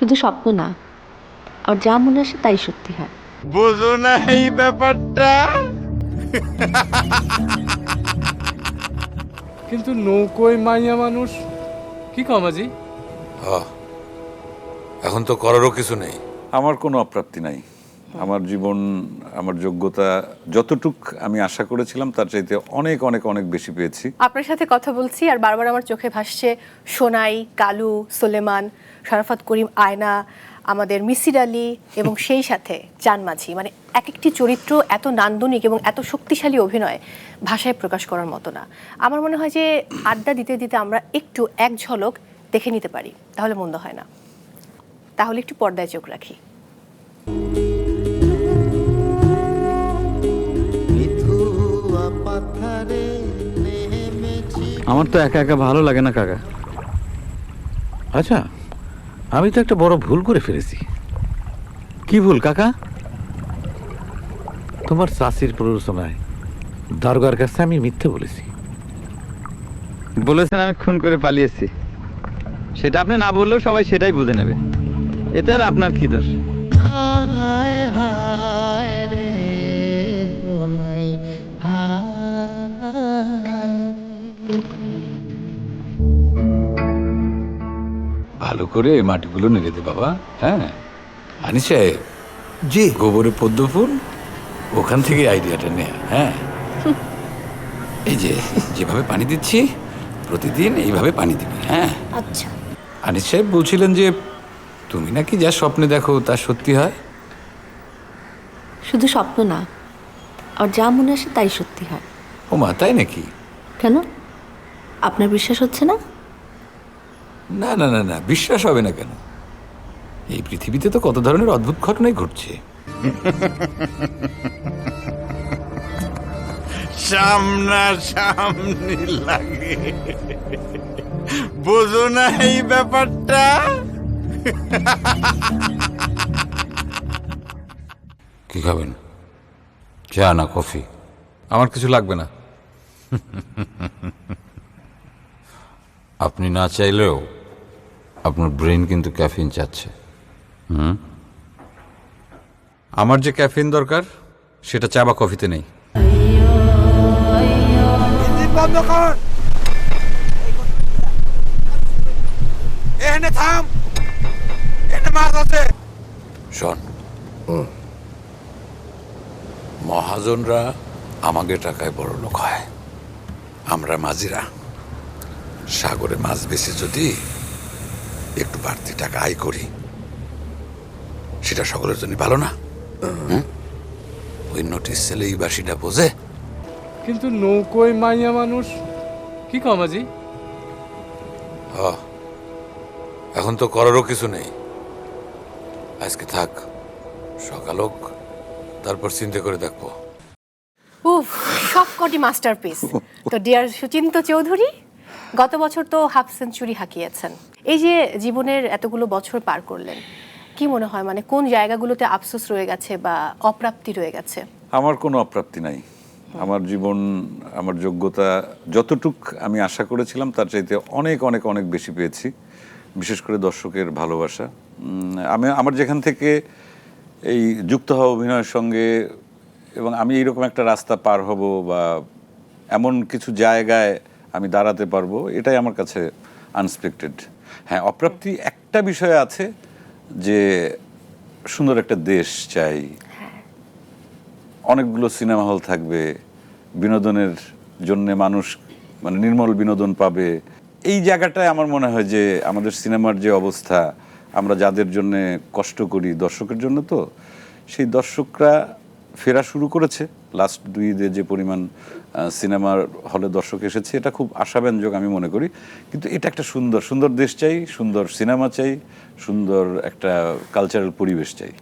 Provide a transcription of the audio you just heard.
শুধু স্বপ্ন না আর যা মনে আসে তাই সত্যি হয়। বোঝো না এই ব্যাপারটা? কিন্তু নৌকোয় মাইয়া মানুষ কি কমাজি আহ, এখন তো করারও কিছু নেই। আমার কোনো অপ্রাপ্তি নাই। আমার জীবন আমার যোগ্যতা যতটুক আমি আশা করেছিলাম তার চাইতে অনেক অনেক অনেক বেশি পেয়েছি। আপনার সাথে কথা বলছি আর বারবার আমার চোখে ভাসছে সোনাই কালু সোলেমান শরাফত করিম আয়না আমাদের মিসির আলী এবং সেই সাথে চান মাঝি। মানে এক একটি চরিত্র এত নান্দনিক এবং এত শক্তিশালী অভিনয় ভাষায় প্রকাশ করার মতো না। আমার মনে হয় যে আড্ডা দিতে দিতে আমরা একটু এক ঝলক দেখে নিতে পারি তাহলে মন্দ হয় না। তাহলে একটু পর্দায় চোখ রাখি। আমার তো একা একা ভালো লাগে না কাকা। আচ্ছা। আমি তো একটা বড় ভুল করে ফেলেছি। কি ভুল কাকা? তোমার চাষির প্ররোচনায় দরগার কাছে আমি মিথ্যে বলেছি। বলেছেন আমি খুন করে পালিয়েছি। সেটা আপনি না বললেও সবাই সেটাই বুঝে নেবে। এতে আর আপনার কি দোষ? করে মাটিগুলো নেড়ে দে বাবা হ্যাঁ? আনিস সাহেব জি। গোবরে পদ্ম ফুল ওখান থেকে আইডিয়াটা নেয়া হ্যাঁ? এই যে যেভাবে পানি দিচ্ছি প্রতিদিন এইভাবে পানি দিবি হ্যাঁ? আচ্ছা। আনিস সাহেব বলছিলেন যে তুমি নাকি যা স্বপ্নে দেখো তা সত্যি হয়? শুধু স্বপ্ন না আর যা মনে আসে তাই সত্যি হয়। ও মা তাই নাকি? কেন? আপনার বিশ্বাস হচ্ছে না? না না না না বিশ্বাস হবে না কেন? এই পৃথিবীতে তো কত ধরনের অদ্ভুত ঘটনাই ঘটছে। সামনা সামনি লাগে। বোঝো না এই ব্যাপারটা? কি খাবেন? চা না কফি? আমার কিছু লাগবে না। আপনি না চাইলেও আপনার ব্রেন কিন্তু ক্যাফিন চাচ্ছে। হুম? আমার যে ক্যাফিন দরকার সেটা চা বা কফিতে নেই। এখানে থাম এখানে মাছ আছে শোন। মহাজনরা আমাকে টাকায় বড় লোক হয়। আমরা মাঝিরা। সাগরে মাছ বেশি যদি একটু বাড়তি টাকা আয় করি। সেটা সকলের জন্য ভালো না? ওই নোটিশ ছেলে এই বাসিটা বোঝে? কিন্তু নৌকোয় মাইয়া মানুষ কি কমাজি এখন তো করারও কিছু নেই। আজকে থাক সকাল হোক তারপর চিন্তা করে দেখব। উফ সবকটি মাস্টারপিস। তো ডিয়ার সুচিন্ত চৌধুরী গত বছর তো হাফ সেঞ্চুরি হাঁকিয়েছেন। এই যে জীবনের এতগুলো বছর পার করলেন, কি মনে হয়? মানে কোন জায়গাগুলোতে আফসোস রয়ে গেছে বা অপ্রাপ্তি রয়ে গেছে? আমার কোনো অপ্রাপ্তি নাই। আমার জীবন, আমার যোগ্যতা যতটুক আমি আশা করেছিলাম, তার চাইতে অনেক অনেক অনেক বেশি পেয়েছি, বিশেষ করে দর্শকের ভালোবাসা। আমি, আমার যেখান থেকে এই যুক্ত হওয়া অভিনয়ের সঙ্গে এবং আমি এইরকম একটা রাস্তা পার হব বা এমন কিছু জায়গায় আমি দাঁড়াতে পারব এটাই আমার কাছে আনএক্সপেক্টেড হ্যাঁ অপ্রাপ্তি একটা বিষয় আছে যে সুন্দর একটা দেশ চাই। অনেকগুলো সিনেমা হল থাকবে বিনোদনের জন্যে মানুষ মানে নির্মল বিনোদন পাবে। এই জায়গাটায় আমার মনে হয় যে আমাদের সিনেমার যে অবস্থা আমরা যাদের জন্য কষ্ট করি দর্শকের জন্য তো সেই দর্শকরা ফেরা শুরু করেছে। লাস্ট দুই যে পরিমাণ সিনেমার হলে দর্শক এসেছে, এটা খুব আশাব্যঞ্জক আমি মনে করি। কিন্তু এটা একটা সুন্দর সুন্দর দেশ চাই, সুন্দর সিনেমা চাই, সুন্দর একটা কালচারাল পরিবেশ চাই।